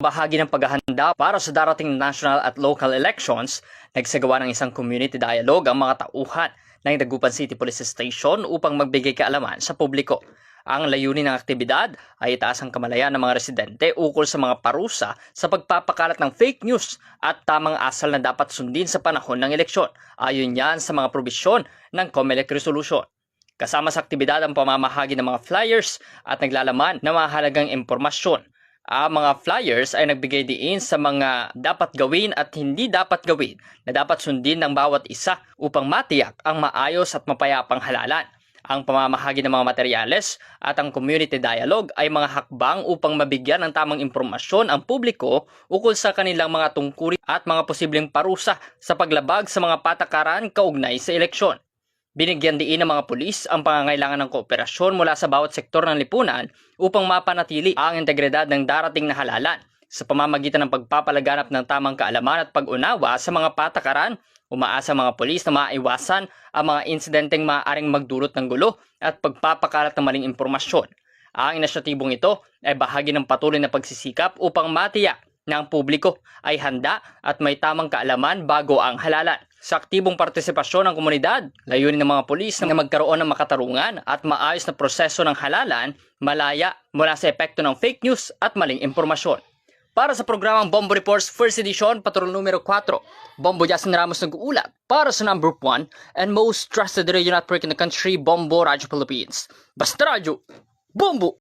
Bahagi ng paghahanda para sa darating national at local elections, nagsagawa ng isang community dialogue ang mga tauhan ng Dagupan City Police Station upang magbigay kaalaman sa publiko. Ang layunin ng aktibidad ay itaas ang kamalayan ng mga residente ukol sa mga parusa sa pagpapakalat ng fake news at tamang asal na dapat sundin sa panahon ng eleksyon. Ayon yan sa mga probisyon ng COMELEC Resolution. Kasama sa aktibidad ang pamamahagi ng mga flyers at naglalaman ng mahalagang impormasyon. Ang mga flyers ay nagbigay diin sa mga dapat gawin at hindi dapat gawin na dapat sundin ng bawat isa upang matiyak ang maayos at mapayapang halalan. Ang pamamahagi ng mga materyales at ang community dialogue ay mga hakbang upang mabigyan ng tamang impormasyon ang publiko ukol sa kanilang mga tungkuri at mga posibleng parusa sa paglabag sa mga patakaran kaugnay sa eleksyon. Binigyan diin ng mga pulis ang pangangailangan ng kooperasyon mula sa bawat sektor ng lipunan upang mapanatili ang integridad ng darating na halalan sa pamamagitan ng pagpapalaganap ng tamang kaalaman at pag-unawa sa mga patakaran, umaasa mga pulis na maiwasan ang mga insidenteng maaaring magdulot ng gulo at pagpapakalat ng maling impormasyon. Ang inisyatibong ito ay bahagi ng patuloy na pagsisikap upang matiyak na ang publiko ay handa at may tamang kaalaman bago ang halalan. Sa aktibong partisipasyon ng komunidad, layunin ng mga pulis na magkaroon ng makatarungan at maayos na proseso ng halalan, malaya mula sa epekto ng fake news at maling impormasyon. Para sa programang Bombo Reports First Edition, patrol numero 4, Bombo Jason Ramos nag-uulat para sa number 1 and most trusted radio network in the country, Bombo Radio Philippines. Basta Radio, Bombo!